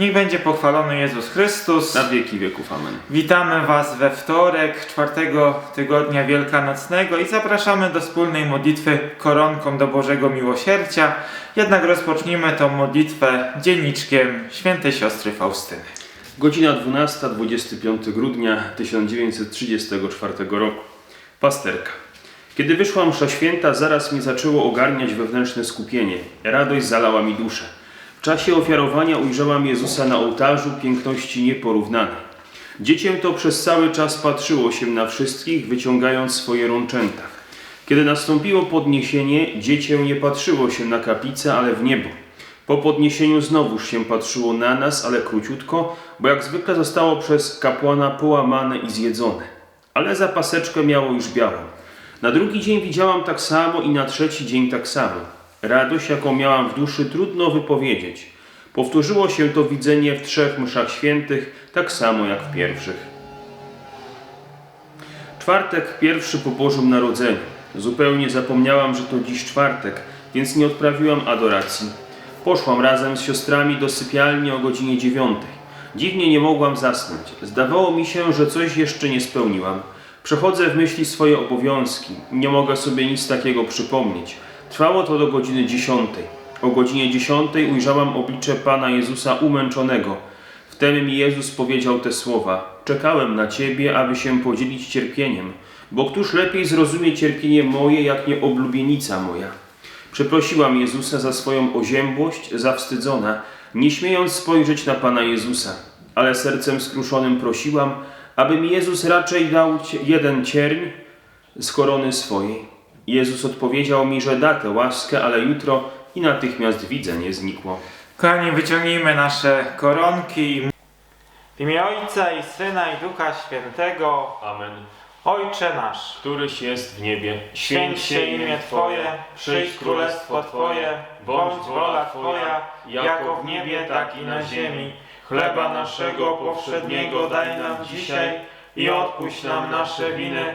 Niech będzie pochwalony Jezus Chrystus. Na wieki wieków. Amen. Witamy Was we wtorek, czwartego tygodnia wielkanocnego i zapraszamy do wspólnej modlitwy koronką do Bożego Miłosierdzia. Jednak rozpocznijmy tą modlitwę dzienniczkiem świętej siostry Faustyny. Godzina 12, 25 grudnia 1934 roku. Pasterka. Kiedy wyszła msza święta, zaraz mnie zaczęło ogarniać wewnętrzne skupienie. Radość zalała mi duszę. W czasie ofiarowania ujrzałam Jezusa na ołtarzu piękności nieporównanej. Dzieciem to przez cały czas patrzyło się na wszystkich, wyciągając swoje rączęta. Kiedy nastąpiło podniesienie, dziecię nie patrzyło się na kaplicę, ale w niebo. Po podniesieniu znowuż się patrzyło na nas, ale króciutko, bo jak zwykle zostało przez kapłana połamane i zjedzone. Ale za paseczkę miało już białą. Na drugi dzień widziałam tak samo i na trzeci dzień tak samo. Radość, jaką miałam w duszy, trudno wypowiedzieć. Powtórzyło się to widzenie w trzech mszach świętych, tak samo jak w pierwszych. Czwartek pierwszy po Bożym Narodzeniu. Zupełnie zapomniałam, że to dziś czwartek, więc nie odprawiłam adoracji. Poszłam razem z siostrami do sypialni o godzinie dziewiątej. Dziwnie nie mogłam zasnąć. Zdawało mi się, że coś jeszcze nie spełniłam. Przechodzę w myśli swoje obowiązki. Nie mogę sobie nic takiego przypomnieć. Trwało to do godziny dziesiątej. O godzinie dziesiątej ujrzałam oblicze Pana Jezusa umęczonego. Wtedy mi Jezus powiedział te słowa: Czekałem na Ciebie, aby się podzielić cierpieniem, bo któż lepiej zrozumie cierpienie moje, jak nie oblubienica moja? Przeprosiłam Jezusa za swoją oziębłość, zawstydzona, nie śmiejąc spojrzeć na Pana Jezusa, ale sercem skruszonym prosiłam, aby mi Jezus raczej dał jeden cierń z korony swojej. Jezus odpowiedział mi, że da tę łaskę, ale jutro i natychmiast widzenie znikło. Kochani, wyciągnijmy nasze koronki. W imię Ojca i Syna i Ducha Świętego. Amen. Ojcze nasz, Któryś jest w niebie, święć się imię Twoje, przyjdź królestwo Twoje, bądź wola Twoja, jako w niebie, tak i na ziemi. Chleba naszego powszedniego daj nam dzisiaj i odpuść nam nasze winy,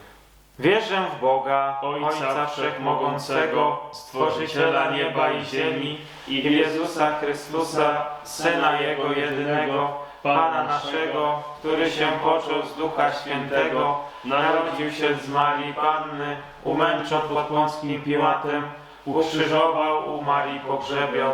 Wierzę w Boga, Ojca Ojca Wszechmogącego, Stworzyciela nieba i ziemi i w Jezusa Chrystusa, Syna Jego jedynego, Pana naszego, który się począł z Ducha Świętego, narodził się z Marii Panny, umęczon pod Pąskim Piłatem, ukrzyżował, umarł i pogrzebion,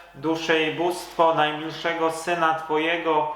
duszę i bóstwo najmilszego Syna Twojego,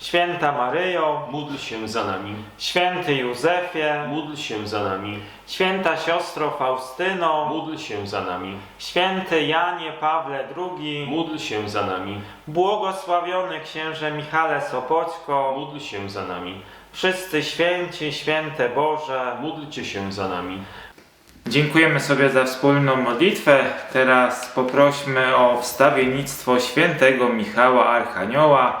Święta Maryjo, Módl się za nami. święty Józefie, Módl się za nami. święta siostro Faustyno, Módl się za nami. święty Janie Pawle II, Módl się za nami. błogosławiony księże Michale Sopoćko, Módl się za nami. wszyscy święci, święte Boże. Módlcie się za nami. Dziękujemy sobie za wspólną modlitwę. Teraz poprośmy o wstawiennictwo świętego Michała Archanioła.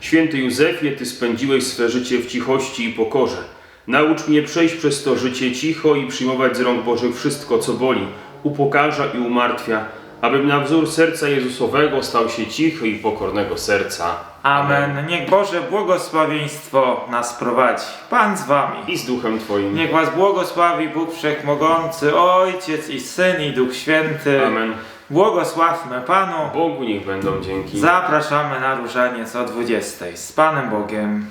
Święty Józefie, Ty spędziłeś swe życie w cichości i pokorze. Naucz mnie przejść przez to życie cicho i przyjmować z rąk Bożych wszystko, co boli, upokarza i umartwia, abym na wzór serca Jezusowego stał się cichy i pokornego serca. Amen. Niech Boże błogosławieństwo nas prowadzi. Pan z wami. I z duchem Twoim. Niech was błogosławi Bóg Wszechmogący, Ojciec i Syn i Duch Święty. Amen. Błogosławmy Panu. Bogu niech będą dzięki. Zapraszamy na różaniec o 20. Z Panem Bogiem.